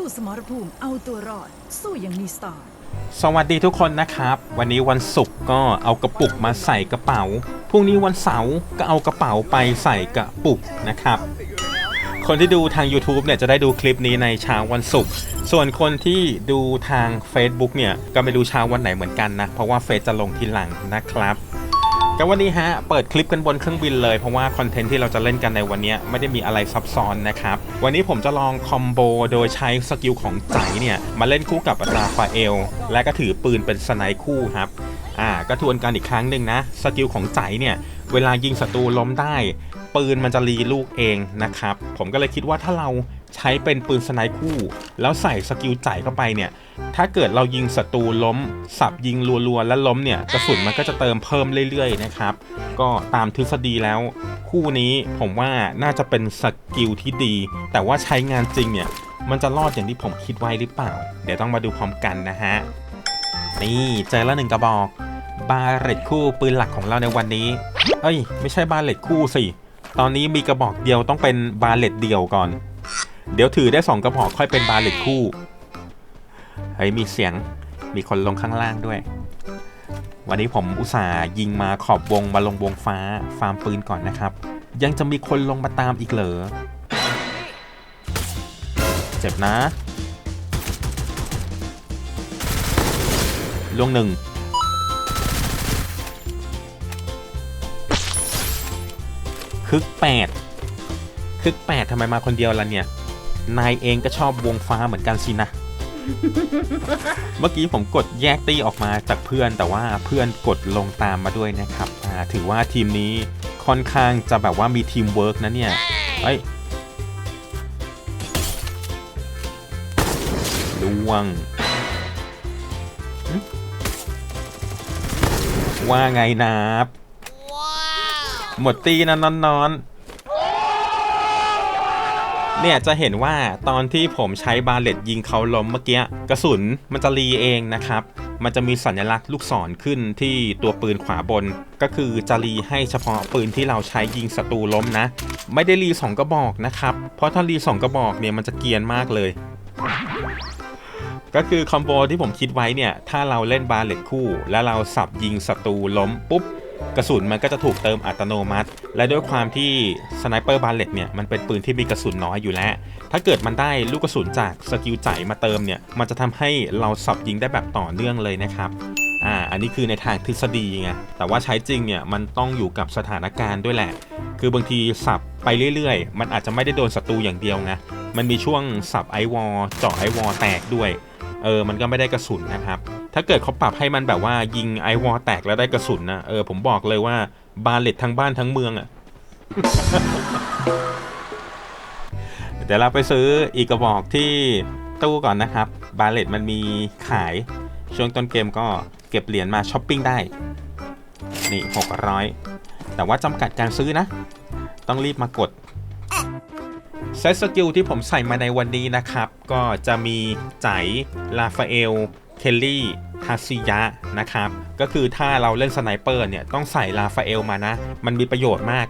สู้สมรภูมิเอาตัวรอด สู้อย่างมีสไตล์สวัสดีทุกคนนะครับ วันนี้วันศุกร์ก็เอากระปุกมาใส่กระเป๋าพรุ่งนี้วันเสาร์ก็เอากระเป๋าไปใส่กระปุกนะครับ คนที่ดูทาง YouTube เนี่ยจะได้ดูคลิปนี้ในเช้าวันศุกร์ส่วนคนที่ดูทาง Facebook เนี่ยก็ไม่รู้เช้าวันไหนเหมือนกันนะ เพราะว่าเฟซจะลงทีหลังนะครับ ก็วันนี้ฮะเปิดคลิปกันบนเครื่องบินเลยเพราะว่าคอนเทนต์ที่เราจะเล่นกันในวันนี้ไม่ได้มีอะไรซับซ้อนนะครับ วันนี้ผมจะลองคอมโบโดยใช้สกิลของใจเนี่ย มาเล่นคู่กับราฟาเอล และก็ถือปืนเป็นสไนป์คู่ครับอ่าก็ทวนกันอีกครั้งหนึ่งนะ สกิลของใจเนี่ย เวลายิงศัตรูล้มได้ ปืนมันจะรีลูกเองนะครับ ผมก็เลยคิดว่าถ้าเรา ใช้เป็นปืนสไนป์คู่ แล้วใส่สกิลใจเข้าไปเนี่ย ถ้าเกิดเรายิงศัตรูล้ม สับยิงรัวๆ แล้วล้มเนี่ย กระสุนมันก็จะเติมเพิ่มเรื่อยๆนะครับ ก็ตามทฤษฎีแล้ว คู่นี้ผมว่าน่าจะเป็นสกิลที่ดี แต่ว่าใช้งานจริงเนี่ย มันจะรอดอย่างที่ผมคิดไว้หรือเปล่า เดี๋ยวต้องมาดูพร้อมกันนะฮะ นี่เจอแล้วหนึ่งกระบอก บาเลตคู่ปืนหลักของเราในวันนี้ เอ้ย ไม่ใช่บาเลตคู่สิ ตอนนี้มีกระบอกเดียวต้องเป็นบาเลตเดียวก่อน เดี๋ยวถือได้สองกระบอกค่อยเป็นบาเลตคู่เฮ้ยมีเสียงมีคนลงข้างล่างด้วย วันนี้ผมอุตส่าห์ยิงมาขอบวงมาลงวงฟ้าฟาร์มปืนก่อนนะครับ ยังจะมีคนลงมาตามอีกเหรอเจ็บนะลงหนึ่งคึกแปดคึกแปดทำไมมาคนเดียวล่ะเนี่ย นายเองก็ชอบวงฟ้าเหมือนกันสินะ เมื่อกี้ผมกดแยกตี้ออกมาจากเพื่อนแต่ว่าเพื่อนกดลงตามมาด้วยนะครับถือว่าทีมนี้ค่อนข้างจะแบบว่ามีทีมเวิร์กนะเนี่ยเอ้ยล่วง ว่าไงนับหมดตีนะนอนนอน เนี่ยจะเห็นว่าตอนที่ผมใช้บาเลตยิงเขาล้มเมื่อกี้กระสุนมันจะรีเองนะครับ มันจะมีสัญลักษณ์ลูกศรขึ้นที่ตัวปืนขวาบน ก็คือจะรีให้เฉพาะปืนที่เราใช้ยิงศัตรูล้มนะ ไม่ได้รีสองกระบอกนะครับ เพราะถ้ารีสองกระบอกเนี่ยมันจะเกียนมากเลยก็คือคอมโบที่ผมคิดไว้เนี่ย ถ้าเราเล่นบาเลตคู่ แล้วเราสับยิงศัตรูล้มปุ๊บ กระสุนมันก็จะถูกเติมอัตโนมัติ และด้วยความที่สไนเปอร์บาเลตเนี่ยมันเป็นปืนที่มีกระสุนน้อยอยู่แล้ว ถ้าเกิดมันได้ลูกกระสุนจากสกิลใจมาเติมเนี่ยมันจะทำให้เราสับยิงได้แบบต่อเนื่องเลยนะครับอ่าอันนี้คือในทางทฤษฎีไงแต่ว่าใช้จริงเนี่ยมันต้องอยู่กับสถานการณ์ด้วยแหละ คือบางทีสับไปเรื่อยๆ มันอาจจะไม่ได้โดนศัตรูอย่างเดียวไงมันมีช่วงสับไอวอลเจาะไอวอลแตกด้วยเออมันก็ไม่ได้กระสุนนะครับ ถ้าเกิดเขาปรับให้มันแบบว่ายิงไอวอลแตกแล้วได้กระสุนนะเออผมบอกเลยว่าบาเลตทั้งบ้านทั้งเมืองอะ่ะเดี๋ยวเราไปซื้ออีกกระบอกที่ตู้ก่อนนะครับ บาเลตมันมีขายช่วงต้นเกมก็เก็บเหรียญมาช้อปปิ้งได้ นี่ 600 แต่ว่าจำกัดการซื้อนะ ต้องรีบมากดเซตสกิลที่ผมใส่มาในวันนี้นะครับ ก็จะมีใจลาฟาเอล เคลลี่ฮาซิยะนะครับ ก็คือถ้าเราเล่นสไนเปอร์เนี่ยต้องใส่ลาฟาเอลมานะ มันมีประโยชน์มาก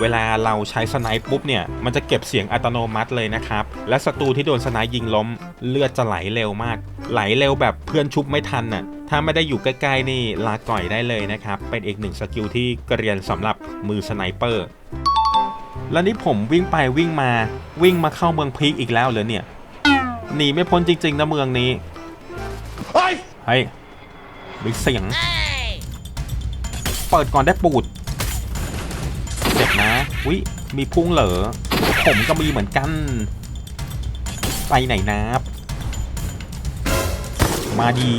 เวลาเราใช้สไนป์ปุ๊บเนี่ย มันจะเก็บเสียงอัตโนมัติเลยนะครับ และศัตรูที่โดนสไนป์ยิงล้ม เลือดจะไหลเร็วมาก ไหลเร็วแบบเพื่อนชุบไม่ทันน่ะถ้าไม่ได้อยู่ใกล้ๆนี่ลาก่อยได้เลยนะครับ เป็นอีกหนึ่งสกิลที่เกรียนสำหรับมือสไนเปอร์แล้วนี่ผมวิ่งไปวิ่งมาวิ่งมาเข้าเมืองพีคอีกแล้วเหรอเนี่ยหนีไม่พ้นจริงๆนะเมืองนี้ เฮ้ยเฮ้ยมีเสียง เปิดก่อนได้ปูด เจ็บนะวิมีพุ่งเหรอผมก็มีเหมือนกัน ไปไหนนับ มาดี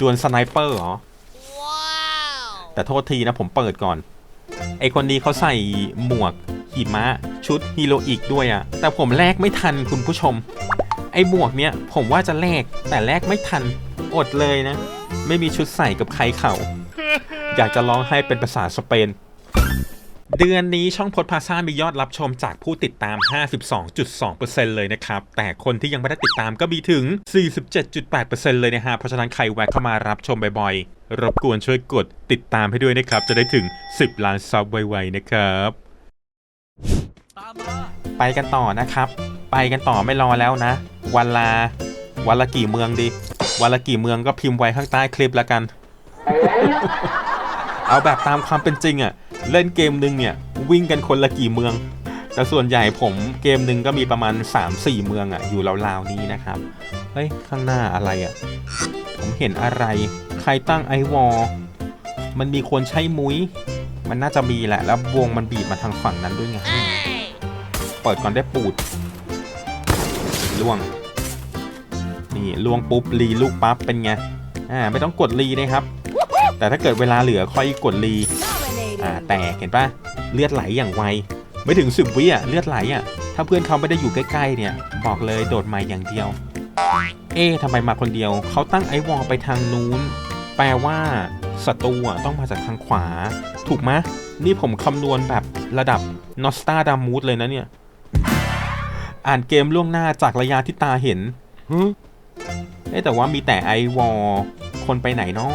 ดวลสไนเปอร์เหรอ แต่โทษทีนะผมเปิดก่อน ไอคนนี้เขาใส่หมวกหิมะชุดฮีโรอีกด้วยอะแต่ผมแลกไม่ทันคุณผู้ชม ไอหมวกเนี้ยผมว่าจะแลกแต่แลกไม่ทันอดเลยนะ ไม่มีชุดใส่กับใครเขา อยากจะร้องให้เป็นภาษาสเปน เดือนนี้ช่องพดพาซ่ามียอดรับชมจากผู้ติดตาม 52.2%เลยนะครับ แต่คนที่ยังไม่ได้ติดตามก็มีถึง 47.8%เลยนะฮะ เพราะฉะนั้นใครแวะเข้ามารับชมบ่อยๆ รบกวนช่วยกดติดตามให้ด้วยนะครับ จะได้ถึง 10 ล้านซับไวๆนะครับไปกันต่อนะครับ ไปกันต่อไม่รอแล้วนะ วันละวันละกี่เมืองดี วันละกี่เมืองก็พิมพ์ไว้ข้างใต้คลิปแล้วกัน เอาแบบตามความเป็นจริงอะเล่นเกมหนึ่งเนี่ย วิ่งกันคนละกี่เมือง แต่ส่วนใหญ่ผมเกมหนึ่งก็มีประมาณ 3-4 เมืองอะอยู่ราวๆนี้นะครับ เฮ้ย ข้างหน้าอะไรอะผมเห็นอะไร ใครตั้งไอวอลมันมีคนใช้มุ้ย มันน่าจะมีแหละ แล้ววงมันบีบมาทางฝั่งนั้นด้วยไง เปิดก่อนได้ปูด ล่วง นี่ล่วงปุ๊บรีลูกปั๊บเป็นไง อ่าไม่ต้องกดรีนะครับ แต่ถ้าเกิดเวลาเหลือค่อยกดรีอ่าแตกเห็นปะเลือดไหลอย่างไว ไม่ถึงสิบวิอะเลือดไหลอะถ้าเพื่อนเขาไม่ได้อยู่ใกล้ๆเนี่ย บอกเลยโดดใหม่อย่างเดียว เอ๊ะทำไมมาคนเดียว เขาตั้งไอวอลไปทางนู้น แปลว่าศัตรูอะต้องมาจากทางขวา ถูกไหมนี่ผมคำนวณแบบระดับนอสตาดามูดเลยนะเนี่ย อ่านเกมล่วงหน้าจากระยะที่ตาเห็นฮึเอ๊ะแต่ว่ามีแต่ไอวอลคนไปไหนนาะ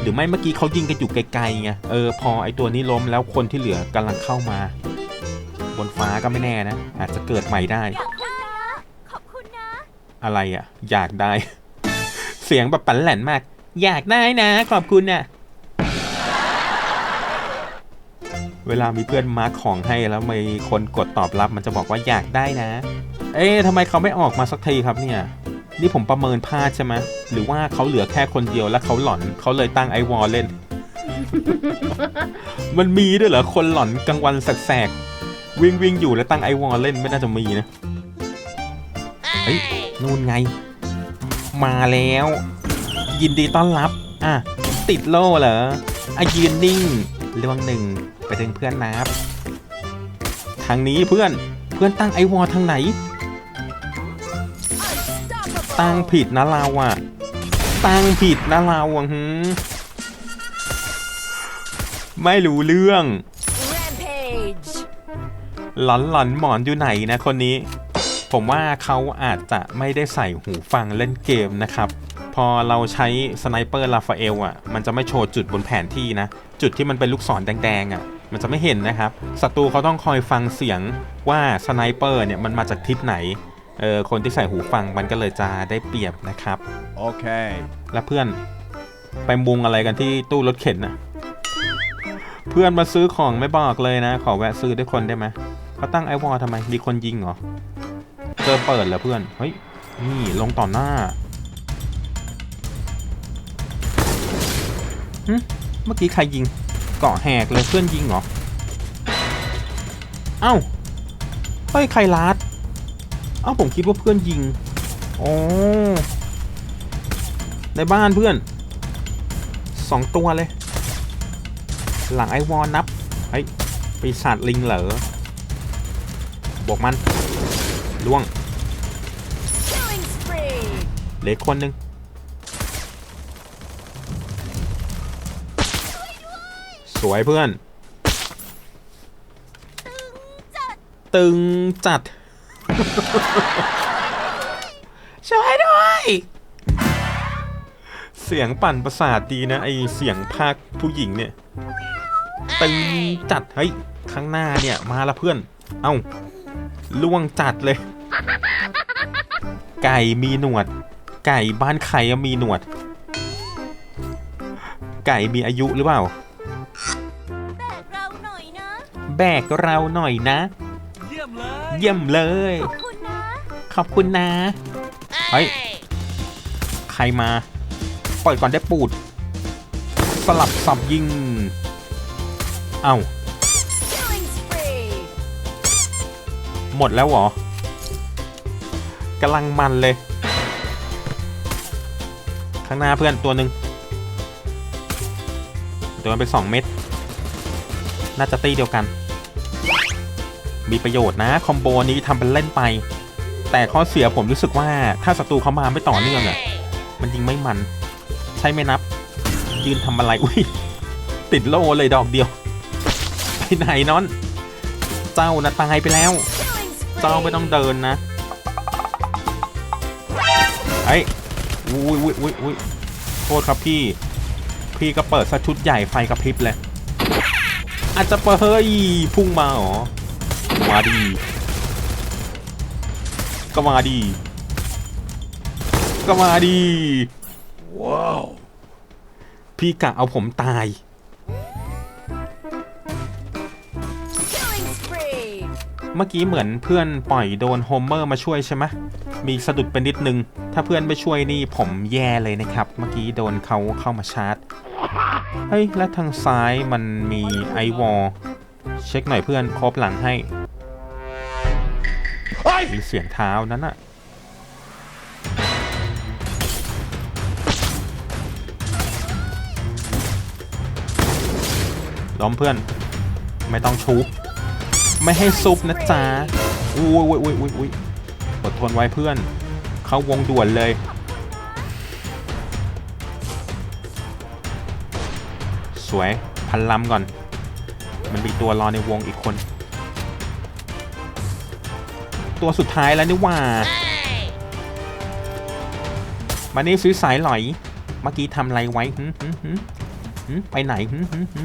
หรือไม่เมื่อกี้เขายิงกันอยู่ไกลๆไงเออพอไอตัวนี้ล้มแล้วคนที่เหลือกำลังเข้ามา บนฟ้าก็ไม่แน่นะ อาจจะเกิดใหม่ได้ขอบคุณนะขอบคุณนะอะไรอะ อยากได้ เสียงแบบปันแหลนมาก อยากได้นะ ขอบคุณน่ะ เวลามีเพื่อนมาร์คของให้แล้วมีคนกดตอบรับมันจะบอกว่าอยากได้นะ เอ๊ะทำไมเขาไม่ออกมาสักทีครับเนี่ย นี่ผมประเมินพลาดใช่ไหมหรือว่าเขาเหลือแค่คนเดียวแล้วเขาหลอนเขาเลยตั้งไอวอลเล่น มันมีด้วยเหรอคนหลอนกลางวันแสกๆวิ่งวิ่งอยู่แล้วตั้งไอวอลเล่นไม่น่าจะมีนะเฮ้ยนู่นไง มาแล้ว ยินดีต้อนรับ อะ ติดโล่เหรออะยืนนิ่ง เรื่องหนึ่งไปถึงเพื่อนนับทางนี้เพื่อนเพื่อนตั้งไอวอลทางไหน ตั้งผิดนะเราอะตั้งผิดนะเราอะหืมไม่รู้เรื่อง หลอนหลอนหมอนอยู่ไหนนะคนนี้ ผมว่าเขาอาจจะไม่ได้ใส่หูฟังเล่นเกมนะครับ อเราใช้สไนเปอร์ลาฟาเอลอะ มันจะไม่โชว์จุดบนแผนที่นะ จุดที่มันเป็นลูกศรแดงๆอะ มันจะไม่เห็นนะครับ ศัตรูเขาต้องคอยฟังเสียงว่าสไนเปอร์เนี่ยมันมาจากทิศไหน เออ คนที่ใส่หูฟังมันก็เลยจะได้เปรียบนะครับ Okay. แล้วเพื่อนไปมุงอะไรกันที่ตู้รถเข็นน่ะเพื่อนมาซื้อของไม่บอกเลยนะ ขอแวะซื้อด้วยคนได้ไหมเขาตั้งไอวอลทำไม มีคนยิงเหรอเจอเปิดเหรอเพื่อน เฮ้ย นี่ลงต่อหน้า เมื่อกี้ใครยิง เกาะแหกเลยเพื่อนยิงเหรอ เอ้า เฮ้ย ใครลัด เอ้าผมคิดว่าเพื่อนยิง โอ้ในบ้านเพื่อนสองตัวเลย หลังไอวอนนับ เฮ้ยปีศาจลิงเหรอบวกมันล่วง Killing spree เหลือคนหนึ่ง สวยเพื่อน ตึงจัด ช่วยด้วย เสียงปั่นประสาทดีนะ ไอเสียงภาคผู้หญิงเนี่ย ตึงจัด เฮ้ย ข้างหน้าเนี่ย มาละเพื่อน เอ้าล่วงจัดเลย ไก่มีหนวด ไก่บ้านใครอะมีหนวด ไก่มีอายุหรือเปล่า แบกเราหน่อยนะเยี่ยมเลย ขอบคุณนะ ขอบคุณนะเฮ้ยใครมา ปล่อยก่อนได้ปูด สลับสับยิง เอ้า Killing spree หมดแล้วเหรอกำลังมันเลย ข้างหน้าเพื่อนตัวหนึ่งโดนไปสองเม็ด น่าจะตีเดียวกัน มีประโยชน์นะคอมโบนี้ทำเป็นเล่นไป แต่ข้อเสียผมรู้สึกว่าถ้าศัตรูเขามาไม่ต่อเนื่องอะ่ะมันยิงไม่มัน ใช่ไหมนับ ยืนทำอะไรอุ้ยติดโล่เลยดอกเดียว ไปไหนนอน เจ้านะตายไปแล้ว เจ้าไม่ต้องเดินนะไอ้อุ้ยอุ้ยอุ้ยอุ้ยโทษครับพี่ พี่ก็เปิดซะชุดใหญ่ไฟกระพริบเลย อาจจะเปิดเฮ้ยพุ่งมาหรอ มาดี ก็มาดี ก็มาดี ว้าว พี่กะเอาผมตาย Killing spree. เมื่อกี้เหมือนเพื่อนปล่อยโดนโฮมเมอร์มาช่วยใช่ไหมมีสะดุดเป็นนิดนึง ถ้าเพื่อนไม่ช่วยนี่ผมแย่เลยนะครับ เมื่อกี้โดนเขาเข้ามาชาร์จ เฮ้ย แล้วทางซ้ายมันมีไอวอลเช็คหน่อยเพื่อนครบหลังให้ มีเสียงเท้านั้นอะล้อมเพื่อน ไม่ต้องชุบ ไม่ให้ซุปนะจ๊ะอุ้ยอุ้ยอุ้ยอุ้ยอุ้ยอดทนไว้เพื่อน เข้าวงด่วนเลย สวย พันลำก่อน มันมีตัวรอในวงอีกคน ตัวสุดท้ายแล้วนี่ว่า มานี่ซื้อสายหลอย เมื่อกี้ทำอะไรไว้หึหึหึหึไปไหนหึหึหึ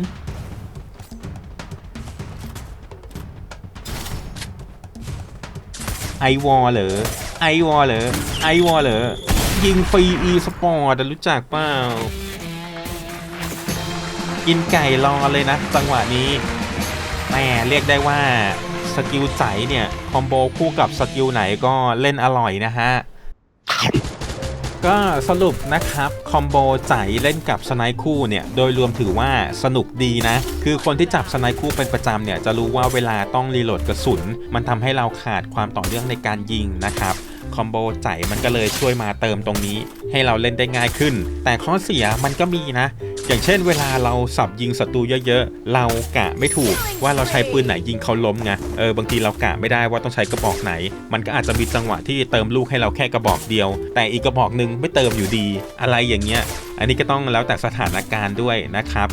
ไอวอลเหรอไอวอลเหรอไอวอลเหรอยิงฟรีอีสปอร์ตรู้จักเปล่ากินไก่รอเลยนะจังหวะนี้แหม่เรียกได้ว่าสกิลใจเนี่ย อมโบคู่กับสกิลไหนก็เล่นอร่อยนะฮะ ก็สรุปนะครับ คอมโบใจเล่นกับสไนค์คู่เนี่ย โดยรวมถือว่าสนุกดีนะ คือคนที่จับสไนค์คู่เป็นประจำเนี่ย จะรู้ว่าเวลาต้องรีโหลดกระสุน มันทำให้เราขาดความต่อเนื่องในการยิงนะครับคอมโบใจมันก็เลยช่วยมาเติมตรงนี้ ให้เราเล่นได้ง่ายขึ้น แต่ข้อเสียมันก็มีนะ อย่างเช่นเวลาเราสับยิงศัตรูเยอะๆ เรากะไม่ถูกว่าเราใช้ปืนไหนยิงเขาล้มไง เออบางทีเรากะไม่ได้ว่าต้องใช้กระบอกไหน มันก็อาจจะมีจังหวะที่เติมลูกให้เราแค่กระบอกเดียว แต่อีกกระบอกหนึ่งไม่เติมอยู่ดี อะไรอย่างเงี้ย อันนี้ก็ต้องแล้วแต่สถานการณ์ด้วยนะครับ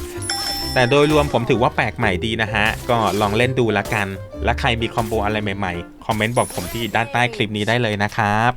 แต่โดยรวมผมถือว่าแปลกใหม่ดีนะฮะ ก็ลองเล่นดูละกัน และใครมีคอมโบอะไรใหม่ๆ คอมเมนต์บอกผมที่ด้านใต้คลิปนี้ได้เลยนะครับ